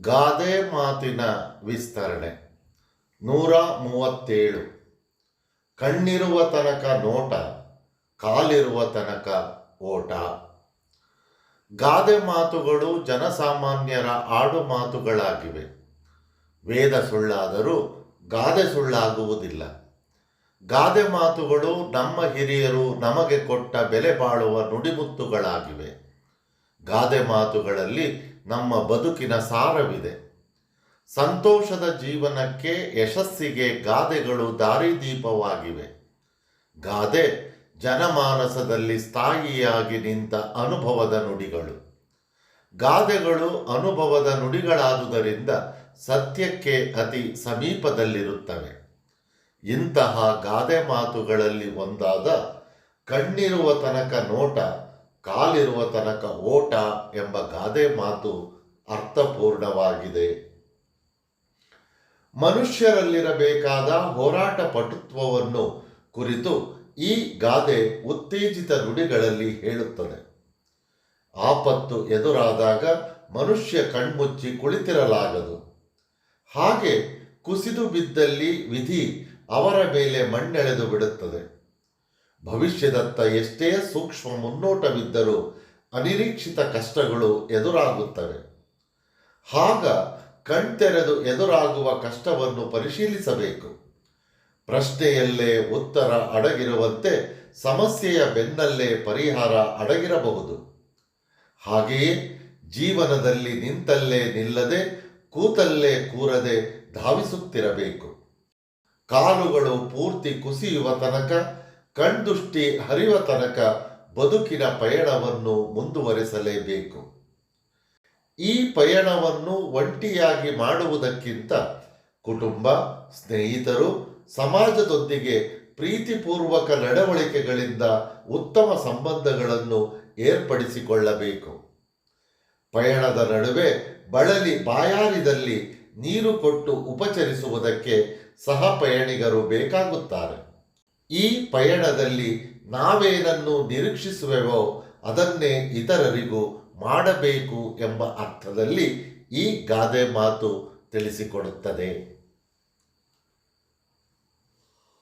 ಗಾದೆ ಮಾತಿನ ವಿಸ್ತರಣೆ. ನೂರ ಮೂವತ್ತೇಳು. ಕಣ್ಣಿರುವ ತನಕ ನೋಟ, ಕಾಲಿರುವ ತನಕ ಓಟ. ಗಾದೆ ಮಾತುಗಳು ಜನಸಾಮಾನ್ಯರ ಆಡು ಮಾತುಗಳಾಗಿವೆ. ವೇದ ಸುಳ್ಳಾದರೂ ಗಾದೆ ಸುಳ್ಳಾಗುವುದಿಲ್ಲ. ಗಾದೆ ಮಾತುಗಳು ನಮ್ಮ ಹಿರಿಯರು ನಮಗೆ ಕೊಟ್ಟ ಬೆಲೆ ಬಾಳುವ ನುಡಿಮುತ್ತುಗಳಾಗಿವೆ. ಗಾದೆ ಮಾತುಗಳಲ್ಲಿ ನಮ್ಮ ಬದುಕಿನ ಸಾರವಿದೆ. ಸಂತೋಷದ ಜೀವನಕ್ಕೆ ಯಶಸ್ಸಿಗೆ ಗಾದೆಗಳು ದಾರಿದೀಪವಾಗಿವೆ. ಗಾದೆ ಜನಮಾನಸದಲ್ಲಿ ಸ್ಥಾಯಿಯಾಗಿ ನಿಂತ ಅನುಭವದ ನುಡಿಗಳು. ಗಾದೆಗಳು ಅನುಭವದ ನುಡಿಗಳಾದುದರಿಂದ ಸತ್ಯಕ್ಕೆ ಅತಿ ಸಮೀಪದಲ್ಲಿರುತ್ತವೆ. ಇಂತಹ ಗಾದೆ ಮಾತುಗಳಲ್ಲಿ ಒಂದಾದ ಕಣ್ಣಿರುವ ತನಕ ನೋಟ ಕಾಲಿರುವ ತನಕ ಓಟ ಎಂಬ ಗಾದೆ ಮಾತು ಅರ್ಥಪೂರ್ಣವಾಗಿದೆ. ಮನುಷ್ಯರಲ್ಲಿರಬೇಕಾದ ಹೋರಾಟ ಪಟುತ್ವವನ್ನು ಕುರಿತು ಈ ಗಾದೆ ಉತ್ತೇಜಿತ ನುಡಿಗಳಲ್ಲಿ ಹೇಳುತ್ತದೆ. ಆಪತ್ತು ಎದುರಾದಾಗ ಮನುಷ್ಯ ಕಣ್ಮುಚ್ಚಿ ಕುಳಿತಿರಲಾಗದು. ಹಾಗೆ ಕುಸಿದು ಬಿದ್ದಲ್ಲಿ ವಿಧಿ ಅವರ ಮೇಲೆ ಮಣ್ಣೆಳೆದು ಬಿಡುತ್ತದೆ. ಭವಿಷ್ಯದತ್ತ ಎಷ್ಟೇ ಸೂಕ್ಷ್ಮ ಮುನ್ನೋಟವಿದ್ದರೂ ಅನಿರೀಕ್ಷಿತ ಕಷ್ಟಗಳು ಎದುರಾಗುತ್ತವೆ. ಆಗ ಕಣ್ತೆರೆದು ಎದುರಾಗುವ ಕಷ್ಟವನ್ನು ಪರಿಶೀಲಿಸಬೇಕು. ಪ್ರಶ್ನೆಯಲ್ಲೇ ಉತ್ತರ ಅಡಗಿರುವಂತೆ ಸಮಸ್ಯೆಯ ಬೆನ್ನಲ್ಲೇ ಪರಿಹಾರ ಅಡಗಿರಬಹುದು. ಹಾಗೆಯೇ ಜೀವನದಲ್ಲಿ ನಿಂತಲ್ಲೇ ನಿಲ್ಲದೆ ಕೂತಲ್ಲೇ ಕೂರದೆ ಧಾವಿಸುತ್ತಿರಬೇಕು. ಕಾಲುಗಳು ಪೂರ್ತಿ ಕುಸಿಯುವ ತನಕ ಕಣ್ದೃಷ್ಟಿ ಹರಿವ ತನಕ ಬದುಕಿನ ಪಯಣವನ್ನು ಮುಂದುವರೆಸಲೇಬೇಕು. ಈ ಪಯಣವನ್ನು ಒಂಟಿಯಾಗಿ ಮಾಡುವುದಕ್ಕಿಂತ ಕುಟುಂಬ, ಸ್ನೇಹಿತರು, ಸಮಾಜದೊಂದಿಗೆ ಪ್ರೀತಿಪೂರ್ವಕ ನಡವಳಿಕೆಗಳಿಂದ ಉತ್ತಮ ಸಂಬಂಧಗಳನ್ನು ಏರ್ಪಡಿಸಿಕೊಳ್ಳಬೇಕು. ಪಯಣದ ನಡುವೆ ಬಳಲಿ ಬಾಯಾರಿದಲ್ಲಿ ನೀರು ಕೊಟ್ಟು ಉಪಚರಿಸುವುದಕ್ಕೆ ಸಹ ಪಯಣಿಗರು ಬೇಕಾಗುತ್ತಾರೆ. ಈ ಪಯಣದಲ್ಲಿ ನಾವೇನನ್ನು ನಿರೀಕ್ಷಿಸುವೆವೋ ಅದನ್ನೇ ಇತರರಿಗೂ ಮಾಡಬೇಕು ಎಂಬ ಅರ್ಥದಲ್ಲಿ ಈ ಗಾದೆ ಮಾತು ತಿಳಿಸಿಕೊಡುತ್ತದೆ.